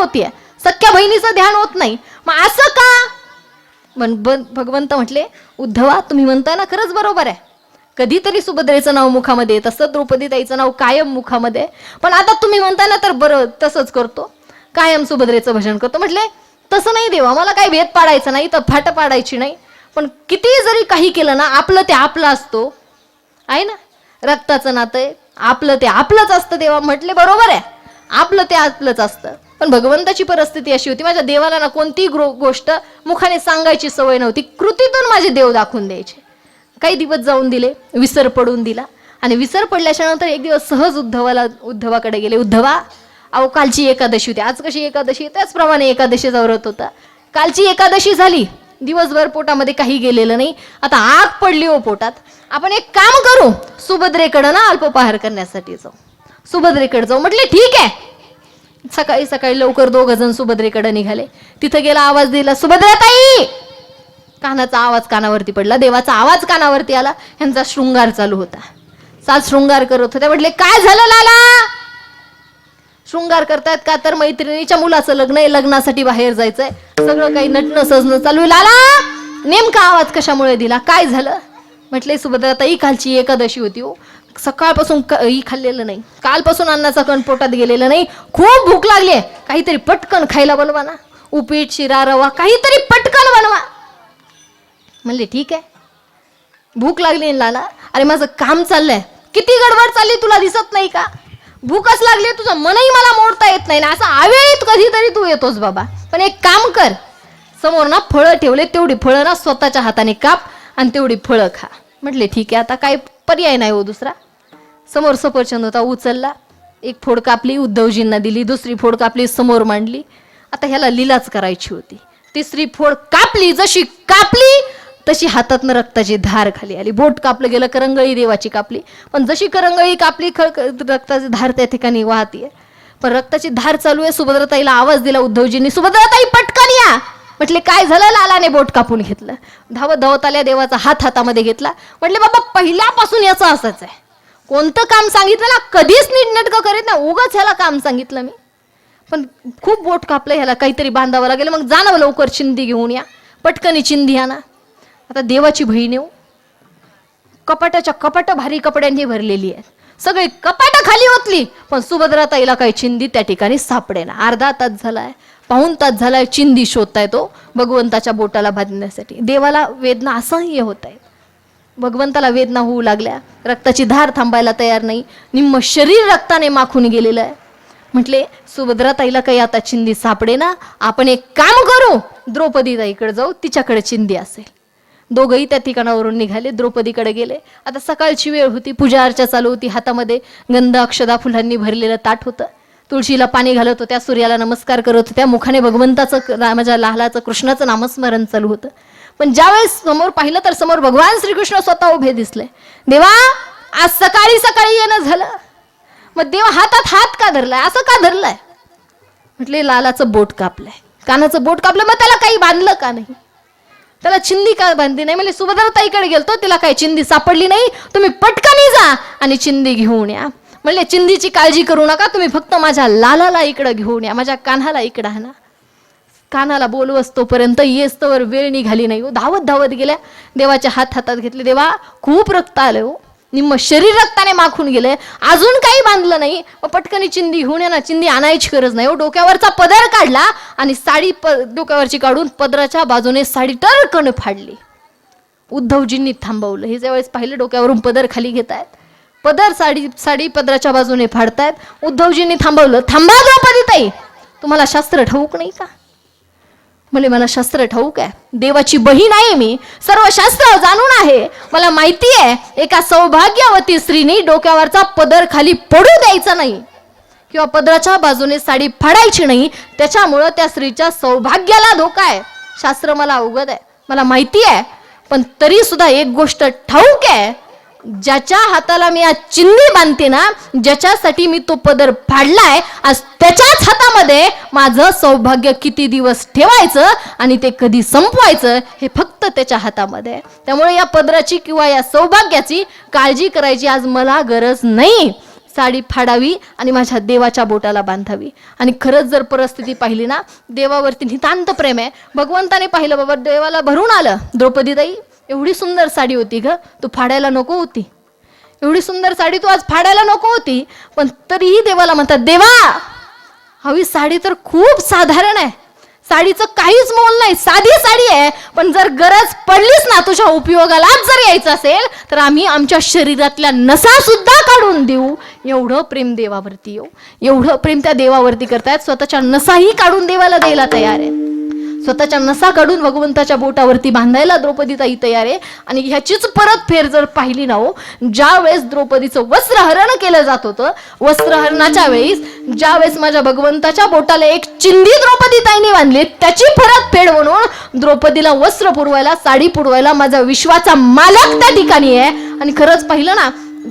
होतीये. सख्या बहिणीचं ध्यान होत नाही. मग असं का? म्हण भगवंत म्हटले उद्धवा तुम्ही म्हणता ना खरंच बरोबर आहे. कधीतरी सुभद्रेचं नाव मुखामध्ये येत असतं द्रौपदी ताईचं नाव कायम मुखामध्ये. पण आता तुम्ही म्हणता ना तर बरं तसंच करतो. कायम सुभद्रेचं भजन करतो. म्हटले तसं नाही देवा मला काही भेद पाडायचं नाही तर फाट पाडायची नाही. पण किती जरी काही केलं ना आपलं ते आपलं असतो. आहे ना? रक्ताचं नातं आहे. आपलं ते आपलंच असतं देवा. म्हटले बरोबर आहे. आपलं ते आपलंच असतं. पण भगवंताची परिस्थिती अशी होती माझ्या देवाला ना कोणतीही ग्रो गोष्ट मुखाने सांगायची सवय नव्हती. कृतीतून माझे देव दाखवून द्यायचे. काही दिवस जाऊन दिले विसर पडून दिला. आणि विसर पडल्याच्या नंतर एक दिवस सहज उद्धवाला उद्धवाकडे गेले. उद्धवा अहो कालची एकादशी होती. आज कशी एकादशी? त्याचप्रमाणे एकादशीचा व्रत होता. कालची एकादशी झाली. दिवसभर पोटामध्ये काही गेलेलं नाही. आता आग पडली हो पोटात. आपण एक काम करू. सुभद्रेकडं ना अल्पपहार करण्यासाठी जाऊ. सुभद्रेकडे जाऊ. म्हटले ठीक आहे. सकाळी सकाळी लवकर दोघ जण सुभद्रेकडे निघाले. तिथं गेला आवाज दिला सुभद्राताई! कानाचा आवाज कानावरती पडला देवाचा आवाज कानावरती आला ह्यांचा शृंगार चालू होता. सात शृंगार करत होते म्हटले काय झालं लाला? शृंगार करतायत का? तर मैत्रिणीच्या मुलाचं लग्न आहे लग्नासाठी बाहेर जायचंय. सगळं काही नटणं सजणं चालू लाला नेमका आवाज कशामुळे दिला? काय झालं? म्हटले सुभद्राताई कालची एकादशी होती हो. सकाळपासून काही खाल्लेलं नाही. कालपासून अन्नाचा कण पोटात गेलेलं नाही. खूप भूक लागली आहे. काहीतरी पटकन खायला बनवा ना. उपीट शिरा रवा काहीतरी पटकन बनवा. म्हणले ठीक आहे. भूक लागली लाला. अरे माझं काम चाललंय. किती गडबड चालली तुला दिसत नाही का? भूकच लागली तुझं मनही मला मोडता येत नाही ना. असं आवेळीत कधीतरी तू येतोस बाबा. पण एक काम कर. समोर ना फळं ठेवले. तेवढी फळं ना स्वतःच्या हाताने काप आणि तेवढी फळं खा. म्हटले ठीक आहे. आता काय पर्याय नाही हो दुसरा. समोर सफरचंद होता उचलला. एक फोड कापली उद्धवजींना दिली दुसरी फोड कापली समोर मांडली. आता ह्याला लिलाच करायची होती. तिसरी फोड कापली जशी कापली तशी हातातनं रक्ताची धार खाली आली. बोट कापलं गेलं करंगळी देवाची कापली. पण जशी करंगळी कापली खळ रक्ताची धार त्या ठिकाणी वाहतीये. पण रक्ताची धार चालू आहे सुभद्रताईला आवाज दिला उद्धवजींनी सुभद्राताई पटकन या! म्हटले काय झालं? लालाने बोट कापून घेतलं. धावत धावत आल्या देवाचा हात हातामध्ये घेतला. म्हटले बाबा पहिल्यापासून याचं असंच आहे. कोणतं काम सांगितलं ना कधीच नीटनेटकं करीत ना उगाच ह्याला काम सांगितलं मी. पण खूप बोट कापलं ह्याला. काहीतरी बांधावं लागेल. मग जाणवं लवकर चिंदी घेऊन या. पटकनी चिंदी आणा आता देवाची बहीण येऊ हो. कपाटाच्या कपाट भारी कपड्यांनी भरलेली आहे सगळी कपाट खाली ओतली. पण सुभद्रा ताईला काही चिंदी त्या ठिकाणी सापडेना. अर्धा तास झालाय. पाऊन तास झालाय चिंदी शोधताय तो भगवंताच्या बोटाला बांधण्यासाठी. देवाला वेदना असह्य होत आहेत. भगवंताला वेदना होऊ लागल्या. रक्ताची धार थांबायला तयार नाही. निम्म शरीर रक्ताने माखून गेलेलं आहे. म्हटले सुभद्राताईला काही आता चिंदी सापडे ना? आपण एक काम करू. द्रौपदी ताईकडे जाऊ. तिच्याकडे चिंदी असेल. दोघंही त्या ठिकाणावरून निघाले. द्रौपदीकडे गेले. आता सकाळची वेळ होती. पूजा अर्चा चालू होती हातामध्ये. गंध अक्षदा फुलांनी भरलेलं ताट होतं. तुळशीला पाणी घालत होत्या. सूर्याला नमस्कार करत होत्या. मुखाने भगवंताचं माझ्या रामाच्या लाहलाचं कृष्णाचं नामस्मरण चालू होतं. पण ज्यावेळेस समोर पाहिलं तर समोर भगवान श्रीकृष्ण स्वतः उभे दिसले. देवा आज सकाळी सकाळी येणं झालं. मग देवा हातात हात का धरलाय? असं का धरलाय? म्हटले लालाचं बोट कापलंय. कानाचं बोट कापलं मग त्याला काही बांधलं का नाही? त्याला चिंदी का बांधली नाही? म्हणजे सुभद्राताईकडे गेलतो तिला काही चिंदी सापडली नाही. तुम्ही पटकनी जा आणि चिंदी घेऊन या. म्हणले चिंदीची काळजी करू नका तुम्ही फक्त माझ्या लालाला इकडं घेऊन या माझ्या कान्हाला इकडं आणा. कानाला बोलू असतोपर्यंत येस्तवर वेळ निघाली नाही हो. धावत धावत गेल्या. देवाच्या हात हातात घेतले. देवा खूप रक्त आलं हो. निम्म शरीर रक्ताने माखून गेलंय. अजून काही बांधलं नाही. मग पटकनी चिंदी घेऊन ना. चिंदी आणायची गरज नाही हो. डोक्यावरचा पदर काढला आणि साडी प डोक्यावरची काढून पदराच्या बाजूने साडी टरकन फाडली. उद्धवजींनी थांबवलं. हे ज्यावेळेस पाहिलं डोक्यावरून पदर खाली घेत आहेत पदर साडी साडी पदराच्या बाजूने फाडतायत. उद्धवजींनी थांबवलं. थांबा द्रौपदी ताई. तुम्हाला शास्त्र ठाऊक नाही का? म्हणजे मला शास्त्र ठाऊक आहे. देवाची बहीण आहे मी. सर्व शास्त्र जाणून आहे. मला माहिती आहे एका सौभाग्यवती स्त्रीने डोक्यावरचा पदर खाली पडू द्यायचा नाही किंवा पदराच्या बाजूने साडी फाडायची नाही. त्याच्यामुळं त्या स्त्रीच्या सौभाग्याला धोका आहे. शास्त्र मला अवगत आहे. मला माहिती आहे. पण तरी सुद्धा एक गोष्ट ठाऊक आहे. ज्याच्या हाताला मी आज चिन्नी बांधते ना ज्याच्यासाठी मी तो पदर फाडलाय आज त्याच्याच हातामध्ये माझं सौभाग्य किती दिवस ठेवायचं आणि ते कधी संपवायचं हे फक्त त्याच्या हातामध्ये. आहे त्यामुळे या पदराची किंवा या सौभाग्याची काळजी करायची आज मला गरज नाही. साडी फाडावी आणि माझ्या देवाच्या बोटाला बांधावी. आणि खरंच जर परिस्थिती पाहिली ना देवावरती नितांत प्रेम आहे. भगवंताने पाहिलं बाबा देवाला भरून आलं. द्रौपदीताई एवढी सुंदर साडी होती ग. तू फाडायला नको होती. एवढी सुंदर साडी तू आज फाडायला नको होती. पण तरीही देवाला म्हणतात देवा हवी साडी तर खूप साधारण आहे. साडीचं काहीच मोल नाही. साधी साडी आहे पण जर गरज पडलीच ना तुझ्या उपयोगालाच जर यायचं असेल तर आम्ही आमच्या शरीरातल्या नसा सुद्धा काढून देऊ. एवढं प्रेम देवावरती येऊ एवढं प्रेम त्या देवावरती करतायत. स्वतःच्या नसाही काढून देवाला द्यायला तयार आहे स्वतःच्या नसा काढून भगवंताच्या बोटावरती बांधायला द्रौपदीताई तयार आहे. आणि ह्याचीच परत फेर जर पाहिली ना हो ज्या वेळेस द्रौपदीचं वस्त्रहरण केलं जात होतं वस्त्रहरणाच्या वेळेस ज्या वेळेस माझ्या भगवंताच्या बोटाला एक चिंधी द्रौपदीताईने बांधली त्याची परत फेड म्हणून द्रौपदीला वस्त्र पुरवायला साडी पुरवायला माझा विश्वाचा मालक त्या ठिकाणी आहे. आणि खरंच पाहिलं ना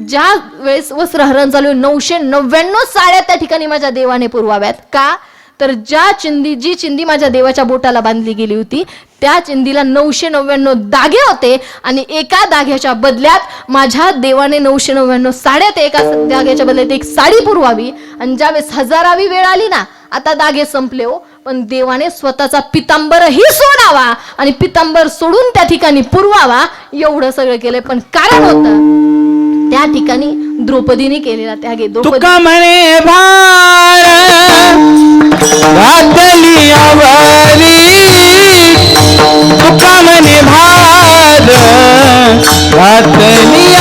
ज्या वेळेस वस्त्रहरण चालू आहे, नऊशे नव्याण्णव साड्या त्या ठिकाणी माझ्या देवाने पुरवाव्यात. का? तर ज्या चिंदी जी चिंदी माझ्या देवाच्या बोटाला बांधली गेली होती त्या चिंदीला नऊशे नव्याण्णव दागे होते आणि एका दाग्याच्या बदल्यात माझ्या देवाने नऊशे नव्याण्णव साड्या ते एका दाग्याच्या बदल्यात एक साडी पुरवावी. आणि ज्यावेळेस हजारावी वेळ आली ना आता दागे संपले हो. पण देवाने स्वतःचा पितांबरही सोडावा आणि पितांबर सोडून त्या ठिकाणी पुरवावा एवढं सगळं केलंय. पण कारण होतं त्या ठिकाणी द्रौपदीने केलेला त्या आहे. तुका म्हणे भार घातली आवरी तुका म्हणे भार घातली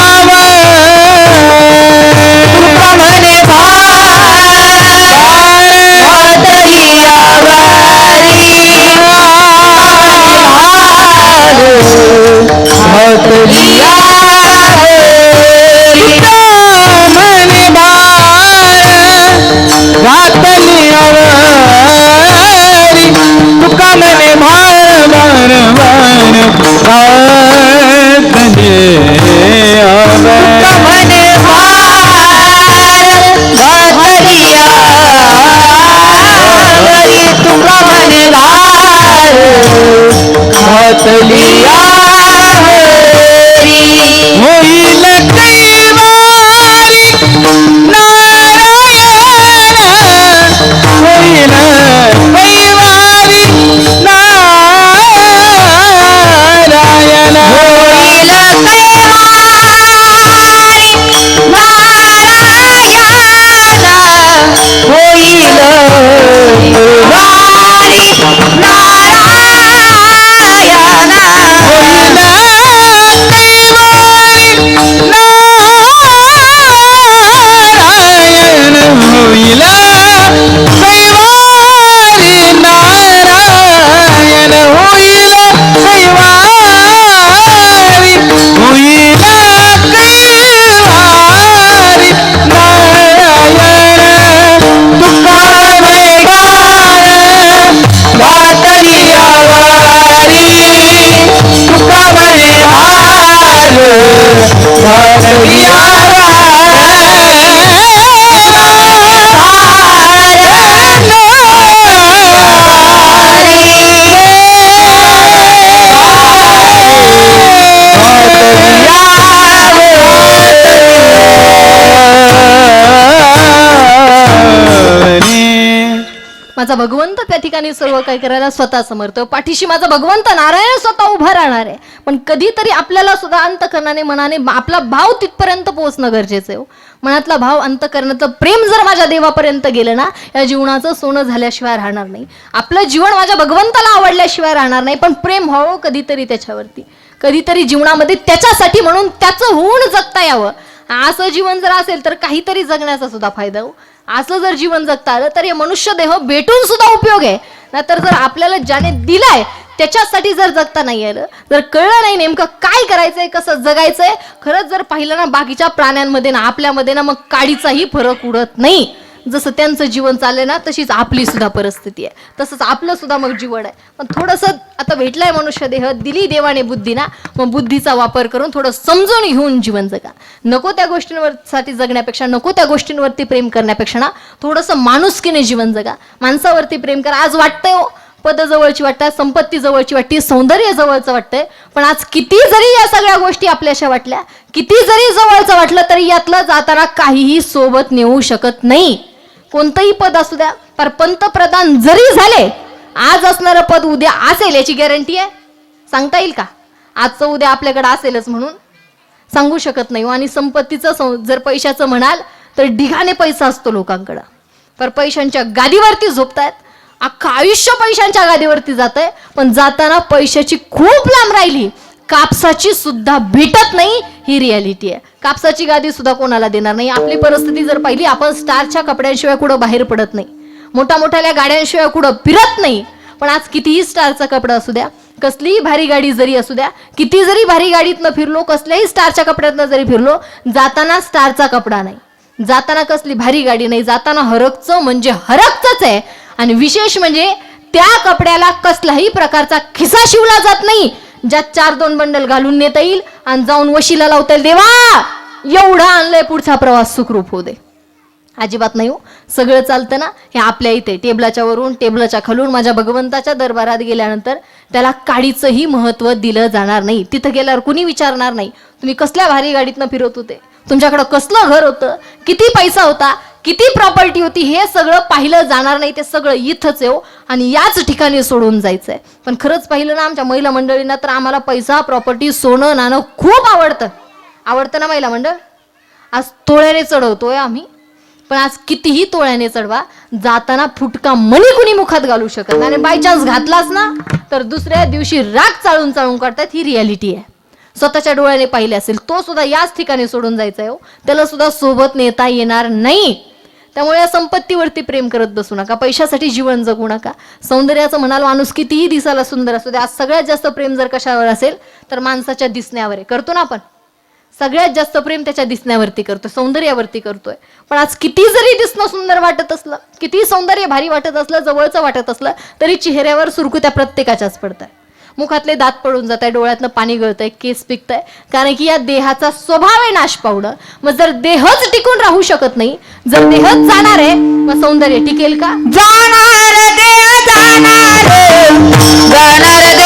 ठिकाणी सर्व काही करायला स्वतः समर्थ. पाठीशी माझा भगवंत नारायण स्वतः उभा राहणार आहे. पण कधीतरी आपल्याला सुद्धा अंतकरणाने मनाने आपला भाव तिथपर्यंत पोहोचणं गरजेचं आहे हो. मनातला भाव अंतकरणाचं प्रेम जर माझ्या देवापर्यंत गेलं ना या जीवनाचं सोनं झाल्याशिवाय राहणार नाही. आपलं जीवन माझ्या भगवंताला आवडल्याशिवाय राहणार नाही पण प्रेम व्हावं हो कधीतरी त्याच्यावरती. कधीतरी जीवनामध्ये त्याच्यासाठी म्हणून त्याचं होऊन जगता यावं. असं जीवन जर असेल तर काहीतरी जगण्याचा सुद्धा फायदा हो. असं जर जीवन जगता आलं तर हे मनुष्य देह भेटून सुद्धा उपयोग आहे. नाहीतर जर आपल्याला ज्याने दिलाय त्याच्यासाठी जर जगता नाही आलं जर कळलं नाही नेमकं काय करायचंय कसं जगायचंय खरंच जर पाहिलं ना बाकीच्या प्राण्यांमध्ये ना आपल्यामध्ये ना मग काडीचाही फरक उडत नाही. जसं त्यांचं जीवन चाललंय ना तशीच आपली सुद्धा परिस्थिती आहे. तसंच आपलं सुद्धा मग जीवन आहे. पण थोडंसं आता भेटलाय मनुष्य देह दिली देवाने बुद्धी ना मग बुद्धीचा वापर करून थोडं समजून घेऊन जीवन जगा. नको त्या गोष्टींवरसाठी जगण्यापेक्षा नको त्या गोष्टींवरती प्रेम करण्यापेक्षा ना थोडंसं माणुसकीने जीवन जगा. माणसावरती प्रेम करा आज वाटतंय हो पद जवळची वाटतात संपत्ती जवळची वाटते सौंदर्य जवळचं वाटतंय पण आज किती जरी या सगळ्या गोष्टी आपल्याशा वाटल्या किती जरी जवळचं वाटलं तरी यातलं जाताना काहीही सोबत नेऊ शकत नाही. कोणतंही पद असू द्या पर पंतप्रधान जरी झाले आज असणारं पद उद्या असेल याची गॅरंटी आहे? सांगता येईल का? आजचं उद्या आपल्याकडे असेलच म्हणून. सांगू शकत नाही हो. आणि संपत्तीचं सं- जर पैशाचं म्हणाल तर ढिगाने पैसा असतो लोकांकडं. पर पैशांच्या गादीवरती झोपतायत. अख्खं आयुष्य पैशांच्या गादीवरती जात आहे पण जाताना पैशाची खूप लांब राहिली. कापसाची सुद्धा भेटत नाही ही रियालिटी आहे. कापसाची गादी सुद्धा कोणाला देणार नाही. आपली परिस्थिती जर पाहिली आपण स्टारच्या कपड्यांशिवाय कुठं बाहेर पडत नाही. मोठ्या मोठ्याल्या गाड्यांशिवाय कुठं फिरत नाही. पण आज कितीही स्टारचा कपडा असू द्या कसलीही भारी गाडी जरी असू द्या किती जरी भारी गाडीतनं फिरलो कसल्याही स्टारच्या कपड्यातनं जरी फिरलो जाताना स्टारचा कपडा नाही. जाताना कसली भारी गाडी नाही जाताना हरकचं म्हणजे हरकच आहे. आणि विशेष म्हणजे त्या कपड्याला कसलाही प्रकारचा खिसा शिवला जात नाही. ज्यात चार दोन बंडल घालून नेता येईल आणि जाऊन वशीला लावता येईल. देवा एवढा आणलंय पुढचा प्रवास सुखरूप होऊ दे. अजिबात नाही हो. सगळं चालतं ना? हे आपल्या इथे टेबलाच्या वरून टेबलाच्या खालून माझ्या भगवंताच्या दरबारात गेल्यानंतर त्याला काडीचंही महत्त्व दिलं जाणार नाही. तिथं गेल्यावर कुणी विचारणार नाही. तुम्ही कसल्या भारी गाडीतनं फिरत होते? तुमच्याकडं कसलं घर होतं? किती पैसा होता? किती प्रॉपर्टी होती हे सगळं पाहिलं जाणार नाही ते सगळं इथंच येऊ हो. आणि याच ठिकाणी सोडून जायचंय. पण खरंच पाहिलं ना आमच्या महिला मंडळींना तर आम्हाला पैसा प्रॉपर्टी सोनं नाणं खूप आवडतं. आवडतं ना महिला मंडळ? आज तोळ्याने चढवतोय आम्ही. पण आज कितीही तोळ्याने चढवा जाताना फुटका मणी कुणी मुखात घालू शकत नाही. आणि बाय चान्स घातलाच ना तर दुसऱ्या दिवशी राग चाळून चाळून काढतात ही रियालिटी आहे. स्वतःच्या डोळ्याने पाहिले असेल तो सुद्धा याच ठिकाणी सोडून जायचा आहे हो. त्याला सुद्धा सोबत नेता येणार नाही. त्यामुळे या संपत्तीवरती प्रेम करत बसू नका. पैशासाठी जीवन जगू नका. सौंदर्याचं म्हणाल माणूस कितीही दिसायला सुंदर असू दे आज सगळ्यात जास्त प्रेम जर कशावर असेल तर माणसाच्या दिसण्यावर आहे करतो ना आपण? सगळ्यात जास्त प्रेम त्याच्या दिसण्यावरती करतोय सौंदर्यावरती करतोय. पण आज किती जरी दिसणं सुंदर वाटत असलं किती सौंदर्य भारी वाटत असलं जवळचं वाटत असलं तरी चेहऱ्यावर सुरकुत्या प्रत्येकाच्याच पडतात. मुखातले दात पडून जात आहे डोळ्यातनं पाणी गळतंय केस पिकतंय. कारण की या देहाचा स्वभाव आहे नाश पावणं मग जर देहच टिकून राहू शकत नाही जर देहच जाणार आहे मग सौंदर्य टिकेल का? जाणार जाणार जाणार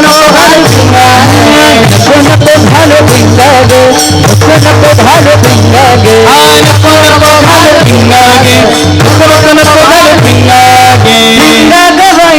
पिंगा गो नक नक नक वालो पिंगा गो नक नक वालो पिंगा ग नको नको घालू भिंगा ग आ नको नको घाल पिंगा गे नको नको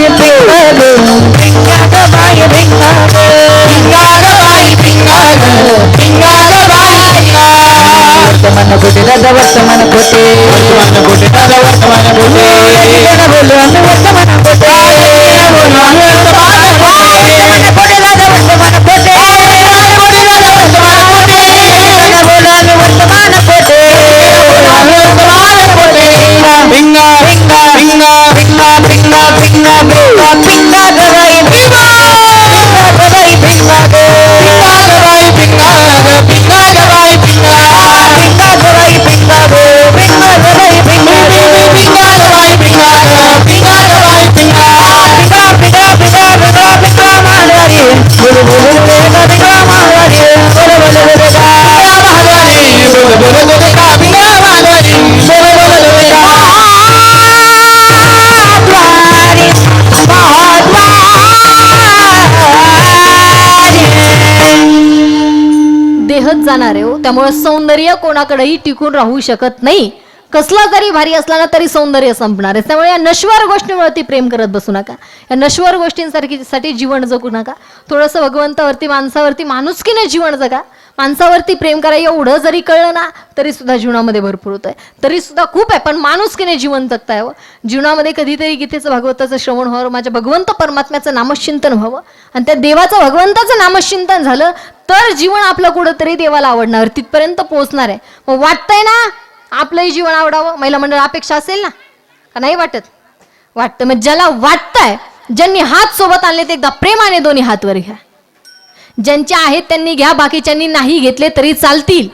जाणार आहे हो. त्यामुळे सौंदर्य कोणाकडेही टिकून राहू शकत नाही. कसला जरी भारी असला ना तरी सौंदर्य संपणार आहे. त्यामुळे या नश्वर गोष्टींवरती प्रेम करत बसू नका. या नश्वर गोष्टींसारखी साठी जीवन जगू नका. थोडंसं भगवंतावरती माणसावरती माणुसकीने जीवन जगा. माणसावरती प्रेम करा एवढं जरी कळलं ना तरी सुद्धा जीवनामध्ये भरपूर होत आहे तरी सुद्धा खूप आहे पण माणुसकीने जीवन जगता यावं जीवनामध्ये कधीतरी गीतेचं भागवताचं श्रवण व्हावं माझ्या भगवंत परमात्म्याचं नामचिंतन व्हावं. आणि त्या देवाचं भगवंताचं नामचिंतन झालं तर जीवन आपलं कुठंतरी देवाला आवडणार तिथपर्यंत पोहोचणार आहे. मग वाटतंय ना आपलंही जीवन आवडावं महिला मंडळ अपेक्षा असेल ना? का नाही वाटत? वाटतं मग ज्याला वाटतंय ज्यांनी हात सोबत आणले ते एकदा प्रेमाने दोन्ही हात वर घ्या. ज्यांचे आहेत त्यांनी घ्या बाकीच्यांनी नाही घेतले तरी चालतील.